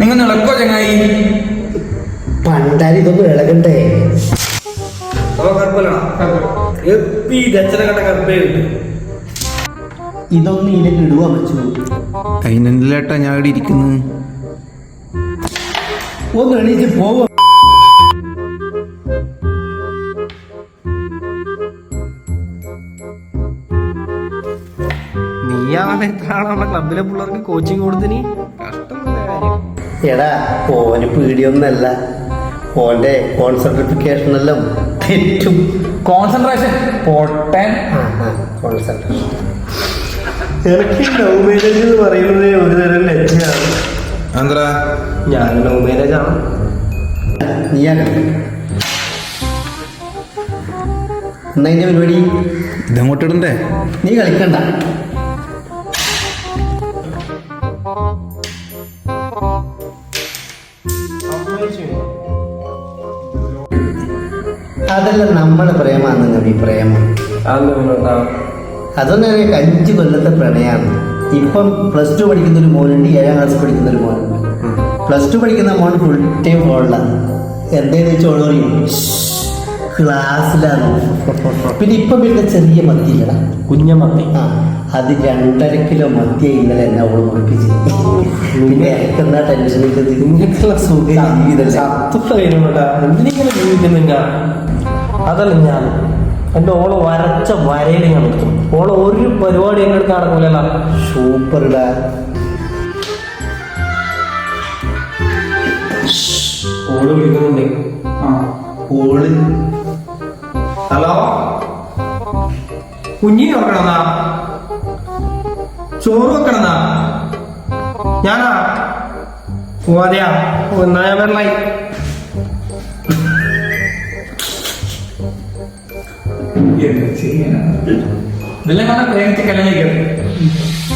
നിങ്ങൾ ഇളക്കോ ചങ്ങായി? പണ്ടാരി ഇതൊന്നും ഇളകണ്ടേ? അപ്പൊ കുഴപ്പമില്ല. എപ്പി ദച്ചന കണ്ട കറുപ്പേ ഇതൊന്നും ഇതിലേക്ക് ഇടുവാ വെച്ചു കൈനല്ലേട്ടാ ഞാൻ ഇവിടെ ഇരിക്കുന്നു ഒന്ന് എണീച്ച് പോവ. നീയാണ് എത്ര ആളാണ് ക്ലബിലെ പിള്ളേർക്ക് കോച്ചിങ് കൊടുത്തിന് കഷ്ടമുള്ള കാര്യം എടാ ഓന് പീടിയൊന്നല്ല. ഓന്റെ കോൺസെൻട്രിഫിക്കേഷൻ എല്ലാം തെറ്റും. കോൺസെൻട്രേഷൻ പൊട്ടൻ. കോൺസെൻട്രേഷൻ എനിക്ക് ലവ് മാരേജ് എന്ന് പറയുന്നത് ഒരു തരം ലജ്ജയാണ് എന്താ ഞാൻ ലവ് മാരേജ് ആണ്. കളി എന്നാ ഇതിന്റെ പരിപാടി? ഇതങ്ങോട്ട് ഇടണ്ടേ നീ കളിക്കണ്ട. അതല്ല നമ്മളെ പ്രേമാണ് നബി പ്രേമം. അതൊന്നും എനിക്ക് അഞ്ച് കൊല്ലത്തെ പ്രണയാണ്. ഇപ്പം പ്ലസ് ടു പഠിക്കുന്ന ഒരു മോനുണ്ട് ഏഴാം ക്ലാസ് പഠിക്കുന്ന ഒരു മോനുണ്ട്. പ്ലസ് ടു പഠിക്കുന്ന മോൻ ഫുൾ ടൈം ഫോണിലാണ് എന്തേന്ന് വെച്ചാൽ ഓളറിയും ക്ലാസ്സിലാണ് പിന്നെ ഇപ്പം പിന്നെ ചെറിയ മത്തിയില്ലടാ കുഞ്ഞമത്തി. ആ. അത് രണ്ടര കിലോ മത്തിയ ഇന്നലെ എന്നെ അവൾ മുറിപ്പിച്ച് പിന്നെ സുഖ ചത്തുള്ള എന്തിനിങ്ങനെ ജീവിക്കുന്നില്ല? അതല്ല ഞാൻ. എന്റെ ഓൾ വരച്ച വരയിൽ ഞാൻ നിർത്തും ഓൾ ഒരു പരിപാടി എങ്ങനെ നടക്കൂലല്ല. സൂപ്പർ ഓൾ വിളിക്കുന്നുണ്ട്. ഓൾ. ഹലോ? കുഞ്ഞി വെക്കണമെന്നാ ചോറ് വെക്കണമെന്നാ ഞാനാ. ഓ അതെയാ. ഒന്നായ വെള്ളായി. ഇതെല്ലാം കണ്ട പ്രേമിച്ച് കല്യാണം കഴിക്കണം